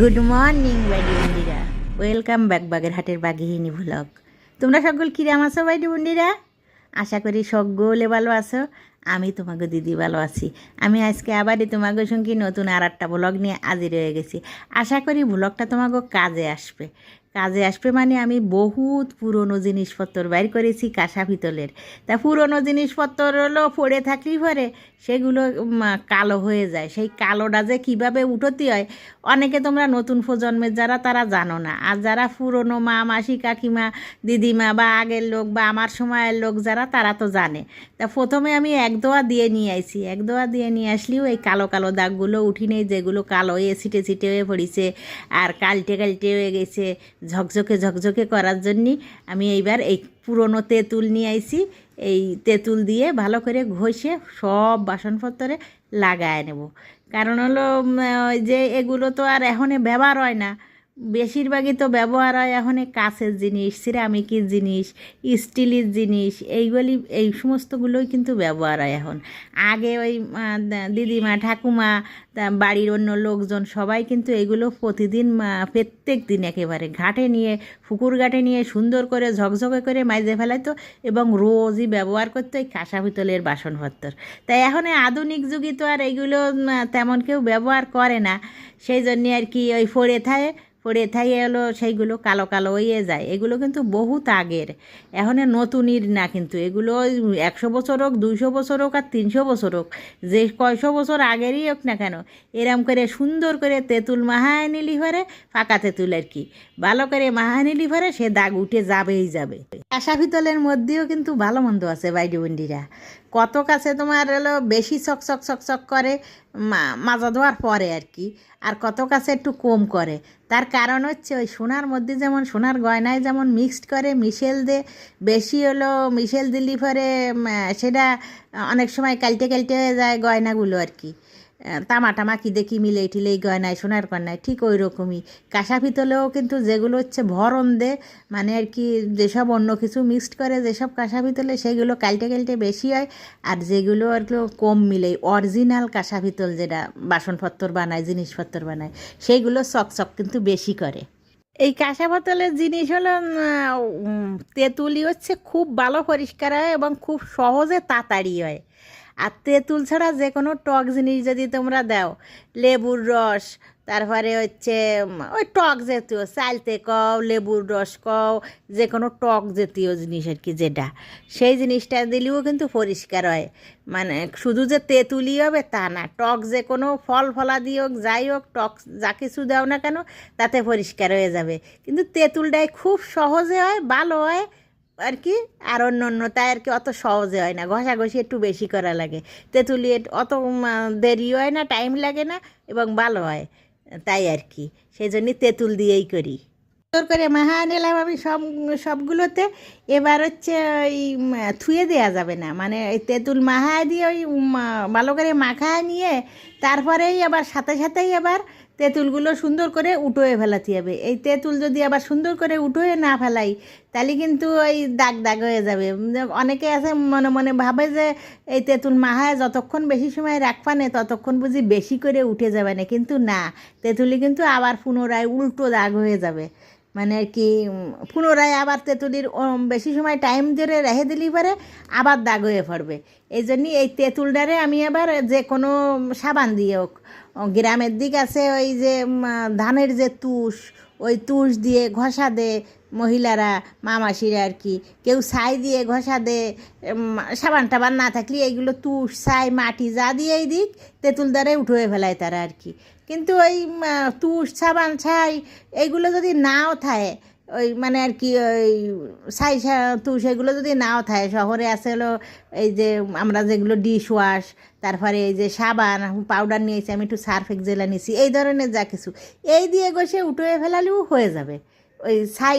Good morning বাইডি বন্দিরা। Welcome back বাগেরহাটের বাঘিহিনী ভ্লগ তোমরা সকল কিরাম আছো বাইডি বন্দিরা? আশা করি সকলে ভালো আছো। আমি তোমাকে দিদি ভালো আছি। আমি আজকে আবারই তোমাকে সঙ্গে নতুন আর একটা ব্লগ নিয়ে আজি রয়ে গেছি। আশা করি ব্লগটা তোমাকে কাজে আসবে। কাজে আসবে মানে আমি বহুত পুরনো জিনিসপত্র বাইর করেছি কাঁসা পিতলের। তা পুরনো জিনিসপত্র হলো পড়ে থাকলেই পরে সেগুলো কালো হয়ে যায়। সেই কালোটা যে কীভাবে উঠোতে হয়, অনেকে তোমরা নতুন প্রজন্মের যারা, তারা জানো না। আর যারা পুরনো মা, মাসি, কাকিমা, দিদিমা বা আগের লোক বা আমার সময়ের লোক যারা, তারা তো জানে। তা প্রথমে আমি এক দোয়া দিয়ে নিয়ে আইছি। এক দোয়া দিয়ে নিয়ে আসলেও এই কালো কালো দাগগুলো উঠি নেই, যেগুলো কালো হয়ে ছিটে ছিটে হয়ে পড়েছে আর কালটে কালটে হয়ে গেছে। ঝকঝকে ঝকঝকে করার জন্য আমি এইবার এই পুরনো তেঁতুল নিয়ে আইছি। এই তেঁতুল দিয়ে ভালো করে ঘষে সব বাসনপত্রে লাগায় নেব। কারণ হলো ওই যে এগুলো তো আর এখন ব্যবহার হয় না। বেশিরভাগই তো ব্যবহার হয় এখন কাঁচের জিনিস সিরামিকের জিনিস স্টিলের জিনিস এইগুলি এই সমস্তগুলোই কিন্তু ব্যবহার হয় এখন। আগে ওই দিদিমা ঠাকুমা বাড়ির অন্য লোকজন সবাই কিন্তু এগুলো প্রতিদিন প্রত্যেক দিন একেবারে ঘাটে নিয়ে পুকুর ঘাটে নিয়ে সুন্দর করে ঝকঝকে করে মাইজে ফেলাইতো এবং রোজই ব্যবহার করতো এই কাঁসা পিতলের বাসনপত্র। তাই এখন আধুনিক যুগে তো আর এইগুলো উম, তেমন কেউ ব্যবহার করে না। সেই জন্যে আর কি ওই ফড়ে থাকে পড়ে থাই হলো সেইগুলো কালো কালো হয়ে যায়। এগুলো কিন্তু বহুত আগের। এখন নতুনের না কিন্তু। এগুলো একশো বছর হোক, দুইশো বছর হোক আর তিনশো বছর হোক, যে কয়শো বছর আগেরই হোক না কেন, এরম করে সুন্দর করে তেঁতুল মাহায় নিলি ভরে ফাঁকা তেঁতুল আর কি। ভালো করে মাহায় নিলি ভরে সে দাগ উঠে যাবেই যাবে। আশা পিতলের মধ্যেও কিন্তু ভালো মন্দ আছে বাইডি বন্ডিরা। কত কাছে তোমার হলো বেশি চক চক চক চক করে মাজা ধোয়ার পরে আর কি, আর কত কাছে একটু কম করে। তার কারণ হচ্ছে ওই সোনার মধ্যে যেমন সোনার গয়নায় যেমন মিক্সড করে মিশেল দে, বেশি হলো মিশেল দিলি পরে সেটা অনেক সময় কালটে কালটে হয়ে যায় গয়নাগুলো আর কি। তামা টামা কি দেখি মিলে টিলে গয়নায়, সোনার গয়নায়, ঠিক ওই রকমই কাঁসা পিতলেও কিন্তু যেগুলো হচ্ছে ভরণ দে মানে আর কি যেসব অন্য কিছু মিক্সড করে, যেসব কাঁসা পিতলে সেগুলো কালটে কালটে বেশি হয়। আর যেগুলো আর কি কম মিলে অরিজিনাল কাঁসা পিতল যেটা বাসনপত্র বানায়, জিনিসপত্র বানায় সেইগুলো চকচক কিন্তু বেশি করে। এই কাঁসা বোতলের জিনিস হলো তেঁতুলি হচ্ছে খুব ভালো পরিষ্কার হয় এবং খুব সহজে তাড়াতাড়ি হয়। আর তেঁতুল ছাড়া যে কোনো টক জিনিস যদি তোমরা দাও, লেবুর রস, তারপরে হচ্ছে ওই টক জাতীয় চালতে কও, লেবুর রস কও, যে কোনো টক জাতীয় জিনিস আর কি যেটা, সেই জিনিসটা দিলেও কিন্তু পরিষ্কার হয়। মানে শুধু যে তেঁতুলি হবে তা না, টক যে কোনো ফল ফলাদি হোক, যাই হোক, টক যা কিছু দাও না কেন, তাতে পরিষ্কার হয়ে যাবে। কিন্তু তেঁতুলটাই খুব সহজে হয়, ভালো হয় আর কি? আর অন্য অন্য, তাই আর কি অত সহজে হয় না। ঘষাঘষি একটু বেশি করা লাগে। তেঁতুলি অত দেরি হয় না টাইম লাগে না এবং ভালো হয়, তাই আর কি। সেই জন্যই তেঁতুল দিয়েই করি। সুন্দর করে মাহা নিলাম আমি সব, সবগুলোতে। এবার হচ্ছে ওই থুয়ে দেওয়া যাবে না। মানে ওই তেঁতুল মাহায় দিয়ে ওই ভালো করে মাখায় নিয়ে, তারপরেই আবার সাথে সাথেই আবার তেঁতুলগুলো সুন্দর করে উঠোয়ে ফেলাতে হবে। এই তেঁতুল যদি আবার সুন্দর করে উঠোয়ে না ফেলাই, তাহলে কিন্তু ওই দাগ দাগ হয়ে যাবে। অনেকে আছে, মনে মনে ভাবে যে এই তেঁতুল মাহায় যতক্ষণ বেশি সময় রাখবানে ততক্ষণ বুঝি বেশি করে উঠে যাবে না। কিন্তু না তেঁতুলি কিন্তু আবার পুনরায় উল্টো দাগ হয়ে যাবে। মানে আর কি পুনরায় আবার তেঁতুলির বেশি সময় টাইম ধরে রেহে দিলি পরে, আবার দাগ হয়ে পড়বে। এই জন্যই এই তেঁতুলটারে আমি আবার যে কোনো সাবান দিয়ে হোক গ্রামের দিক আছে ওই যে ধানের যে তুষ ওই তুষ দিয়ে ঘষা দে মহিলারা, মামাসিরা আর কি। কেউ ছাই দিয়ে ঘষা দে সাবান টাবান না থাকলে এইগুলো তুষ, ছাই, মাটি যা দিয়েই দিক, তেঁতুল দ্বারাই উঠোয়ে ফেলায় তারা আর কি। কিন্তু ওই তুষ, সাবান, ছাই, এইগুলো যদি নাও থাকে ওই মানে আর কি ওই সাই তু সেগুলো যদি নাও থাকে, শহরে আছে হলো এই যে আমরা যেগুলো ডিশ ওয়াশ তারপরে এই যে সাবান পাউডার নিয়েছি আমি একটু সার্ফ এক্সেলা নিয়েছি এই ধরনের যা কিছু। এই দিয়ে গোসে উঠোয়ে ফেলালেও হয়ে যাবে। ওই ছাই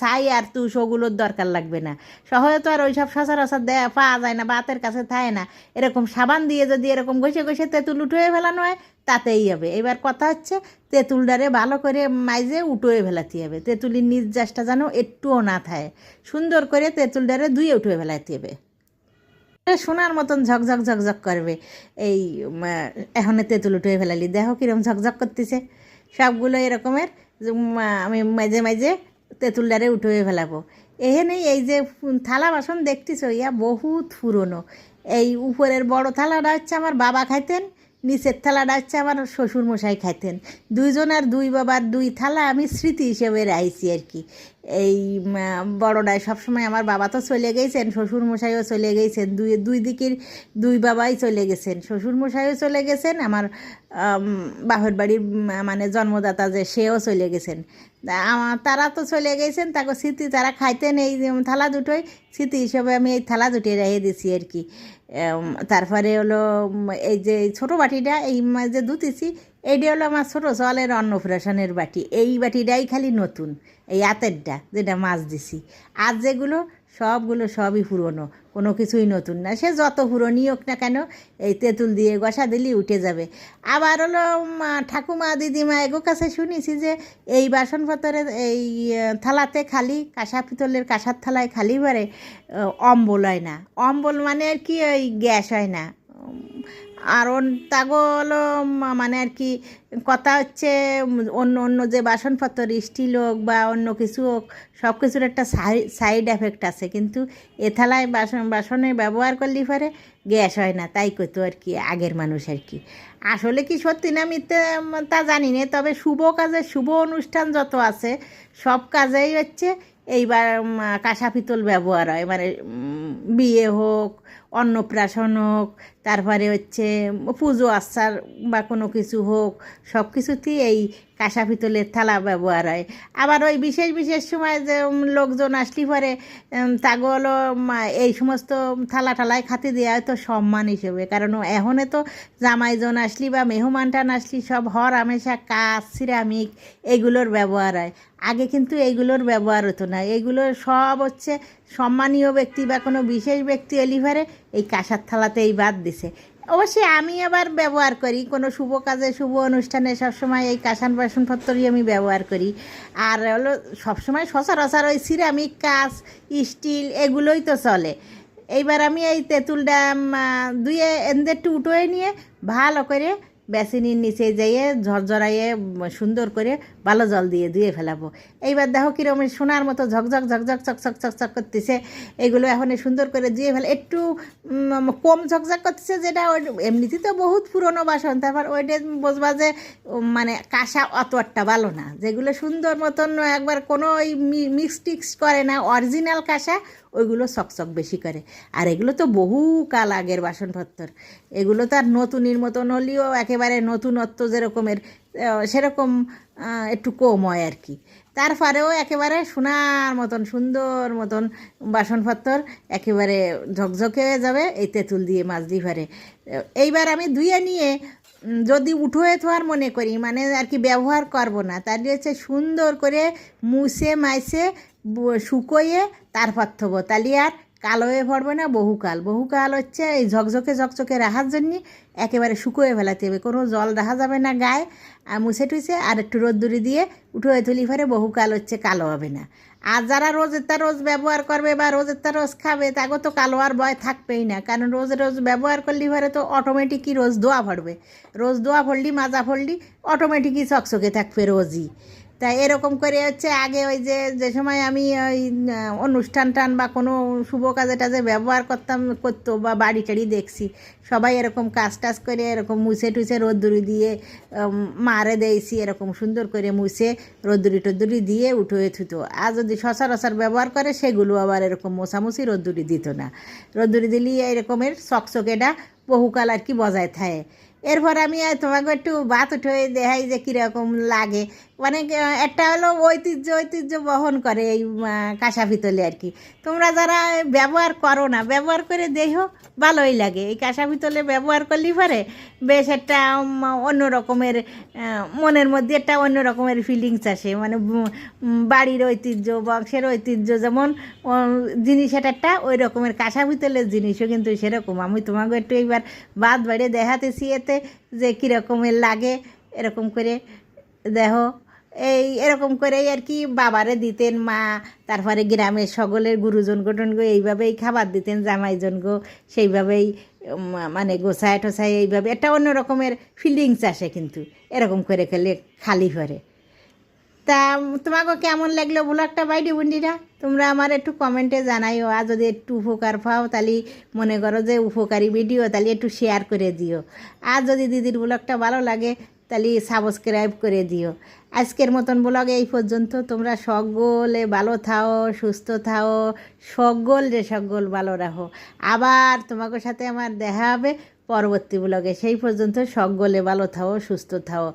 ছাই আর তুষ ওগুলোর দরকার লাগবে না। শহরে তো আর ওই সব সচরাচর দেয়া পাওয়া যায় না, বাতের কাছে থাকে না। এরকম সাবান দিয়ে যদি এরকম ঘষে ঘষে তেঁতুল উঠে ফেলানো হয়, তাতেই হবে। এবার কথা হচ্ছে, তেঁতুলটারে ভালো করে মাইজে উঠোয়ে ফেলাতে হবে। তেঁতুলির নিজ জাসটা যেন একটুও না থাকে। সুন্দর করে তেঁতুলটারে ধুয়ে উঠে ফেলাতে হবে। সোনার মতন ঝকঝক ঝকঝক করবে। এই এখন তেঁতুল উঠে ফেলালি। দেখো কিরম ঝকঝক করতেছে। সবগুলো এরকমের আমি মাঝে মাঝে তেঁতুল ডারে উঠে ফেলাবো এখানে এই যে থালা বাসন দেখতেছ, ইয়া বহুত পুরনো এই উপরের বড় থালাটা হচ্ছে আমার বাবা খাইতেন নিচের থালা হচ্ছে আমার শ্বশুর মশাই খাইতেন। দুইজন আর দুই বাবার দুই থালা আমি স্মৃতি হিসেবে রাইছি আর কি। এই বড়োটায় সবসময় আমার বাবা তো চলে গেছেন শ্বশুর মশাইও চলে গেছেন, দুই দুই দিকের দুই বাবাই চলে গেছেন। শ্বশুরমশাইও চলে গেছেন, আমার বাহর বাড়ির মানে জন্মদাতা যে সেও চলে গেছেন। আমার, তারা তো চলে গেছেন, তাকে স্মৃতি তারা খাইতেন এই থালা দুটোই স্মৃতি হিসেবে আমি এই থালা দুটি রেখে দিছি আর কি। তারপরে হলো এই যে ছোটো বাটিটা, এই যে দুতিছি এইটা হলো আমার ছোটো জলের অন্নপ্রাশনের বাটি। এই বাটিটাই খালি নতুন, এই আতেরটা, যেটা মাছ দিছি। আর যেগুলো সবগুলো সবই পুরনো, কোনো কিছুই নতুন না। সে যত পুরনি হোক না কেন, এই তেঁতুল দিয়ে গসা দিলি উঠে যাবে। আবার হলো ঠাকুমা, দিদিমা, এগো কাছে শুনেছি যে এই বাসনপত্রের এই থালাতে খালি, কাঁসা পিতলের কাঁসার থালায় খালি বারে অম্বল হয় না। অম্বল মানে আর কি, ওই গ্যাস হয় না। আর অন তাগো মানে আর কি, কথা হচ্ছে অন্য অন্য যে বাসনপত্র, স্টিল হোক বা অন্য কিছু হোক, সব কিছুর একটা সাইড এফেক্ট আছে। কিন্তু এ থালায় বাসন, বাসনে ব্যবহার করলে পরে গ্যাস হয় না, তাই কইতো আর কি, আগের মানুষ আর কি। আসলে কি সত্যি না মিথ্যে তা জানি না, তবে শুভ কাজে, শুভ অনুষ্ঠান যত আছে, সব কাজেই হচ্ছে, এইবার কাঁসা পিতল ব্যবহার হয়। মানে বিয়ে হোক অন্নপ্রাশন হোক তারপরে হচ্ছে পুজো আচ্চার বা কোনো কিছু হোক সব কিছুতেই এই কাঁসা পিতলের থালা ব্যবহার হয়। আবার ওই বিশেষ বিশেষ সময় যে লোকজন আসলি পরে উম, তাগো হলো উম, এই সমস্ত থালা টালায় খাতে দেওয়া হয় তো সম্মান হিসেবে। কারণ এখনে তো জামাইজন আসলি বা মেহমান টান আসলি সব হর আমেশা কাঁচ সিরামিক এগুলোর ব্যবহার হয়। আগে কিন্তু এইগুলোর ব্যবহার হতো না। এগুলো সব হচ্ছে সম্মানীয় ব্যক্তি বা কোনো বিশেষ ব্যক্তি এলিভারে এই কাঁসার থালাতেই বাদ দিছে। অবশ্যই আমি আবার ব্যবহার করি কোনো শুভ কাজে শুভ অনুষ্ঠানে সবসময় এই কাঁসান বাসনপত্রই আমি ব্যবহার করি। আর হলো সবসময় সচরাচর ওই সিরামিক কাঁচ স্টিল এগুলোই তো চলে। এইবার আমি এই তেঁতুলটা উম, আহ, ধুয়ে এনদের উঠোয় নিয়ে ভালো করে বেসিনির নিচে যেয়ে ঝরঝরাইয়ে সুন্দর করে ভালো জল দিয়ে ধুয়ে ফেলাবো। এইবার দেখো কীরকম সোনার মতো ঝকঝক ঝকঝক চকচক চকচক করতেছে। এগুলো এখন সুন্দর করে ধুয়ে ফেলে। একটু কম ঝকঝক করতেছে যেটা ওই এমনিতেই তো বহুত পুরনো বাসন। তারপর ওইটা বসবা যে মানে কাঁসা অত একটা ভালো না। যেগুলো সুন্দর মতন একবার কোনো ওই মিক্স টিক্স করে না, অরিজিনাল কাঁসা, ওইগুলো চকচক বেশি করে। আর এগুলো তো বহু কাল আগের বাসনপত্র এগুলো তো আর নতুনের মতন হলেও একেবারে নতুনত্ব যেরকমের সেরকম একটু কম হয় আর কি। তারপরেও একেবারে সোনার মতন, সুন্দর মতন বাসনপত্র একেবারে ঝকঝকে হয়ে যাবে, এই তেঁতুল দিয়ে মাছ দিয়ে পারে এইবার আমি ধুয়ে নিয়ে যদি উঠোয়ে থোয়ার মনে করি মানে আর কি ব্যবহার করব না, তাহলে হচ্ছে সুন্দর করে মুছে মাইছে শুকোয়ে তারপর থবো। তাহলে আর কালো হয়ে পড়বে না বহুকাল বহুকাল হচ্ছে এই ঝকঝকে ঝকঝকে রাখার জন্য একেবারে শুকোয়ে ফেলাতে হবে। কোনো জল রাখা যাবে না গায়ে, আর মুছে টুছে, আর একটু রোদ্দুরি দিয়ে উঠোয়ে তুলি ফেরে বহুকাল হচ্ছে কালো হবে না। আর যারা রোজের তা রোজ ব্যবহার করবে বা রোজের তা রোজ খাবে তাকে তো কালো আর ভয় থাকবেই না। কারণ রোজ রোজ ব্যবহার করলে পরে তো অটোমেটিকই রোজ দোয়া পড়বে রোজ দোয়া পড়লি মাজা পড়লি অটোমেটিকই চকচকে থাকবে রোজই। তাই এরকম করে হচ্ছে আগে ওই যে যে সময় আমি ওই অনুষ্ঠান টান বা কোনো শুভ কাজে টাজে ব্যবহার করতাম, করতো বা বাড়ি টাড়ি দেখছি, সবাই এরকম কাজ টাজ করে এরকম মুছে টুছে রোদ্দুরি দিয়ে মারে দিয়েছি এরকম সুন্দর করে মুছে রোদ্দুরি টদ্দুরি দিয়ে উঠোয়ে থুতো। আর যদি সচরাচর ব্যবহার করে, সেগুলো আবার এরকম মোছামুছি রোদ্দুরি দিত না। রোদ্দুরি দিলে এরকমের চকচকেটা বহুকাল আর কি বজায় থাকে। এরপর আমি তোমাকে একটু বাত উঠে দেখাই যে কীরকম লাগে। মানে একটা হলো ঐতিহ্য ঐতিহ্য বহন করে এই কাঁসা পিতলে আর কি। তোমরা যারা ব্যবহার করো না, ব্যবহার করে দেখো, ভালোই লাগে। এই কাঁসা পিতলে ব্যবহার করলে পরে বেশ একটা অন্য রকমের মনের মধ্যে একটা অন্য রকমের ফিলিংস আসে। মানে বাড়ির ঐতিহ্য, বংশের ঐতিহ্য যেমন জিনিস একটা ওই রকমের কাঁসা পিতলের জিনিসও কিন্তু সেরকম। আমি তোমাকে একটু এইবার বাদ বাড়িয়ে দেখাতেছি এতে যে কীরকমের লাগে, এরকম করে দেখো, এই এরকম করেই আর কি বাবারে দিতেন, মা, তারপরে গ্রামের সকলের গুরুজন গঠনগো এইভাবেই খাবার দিতেন জামাইজনগো সেইভাবেই মানে গোছায় টোছায় এইভাবে, একটা অন্য রকমের ফিলিংস আসে কিন্তু, এরকম করে খেলে খালি করে তা তোমাকে কেমন লাগল ব্লগটা বাইডি বন্ডিরা? তোমরা আমার একটু কমেন্টে জানাইও, আর যদি একটু উপকার পাও তাহলে মনে করো যে উপকারী ভিডিও তাহলে একটু শেয়ার করে দিও। আর যদি দিদির ব্লগটা ভালো লাগে তাহলে সাবস্ক্রাইব করে দিও। আজকের মতন ব্লগ এই পর্যন্ত। তোমরা সকলে ভালো থাও, সুস্থ থাও, সকল যে সকল ভালো রাখো। আবার তোমাকে সাথে আমার দেখা হবে পরবর্তী ব্লগে সেই পর্যন্ত সকলে ভালো থাও, সুস্থ থাও।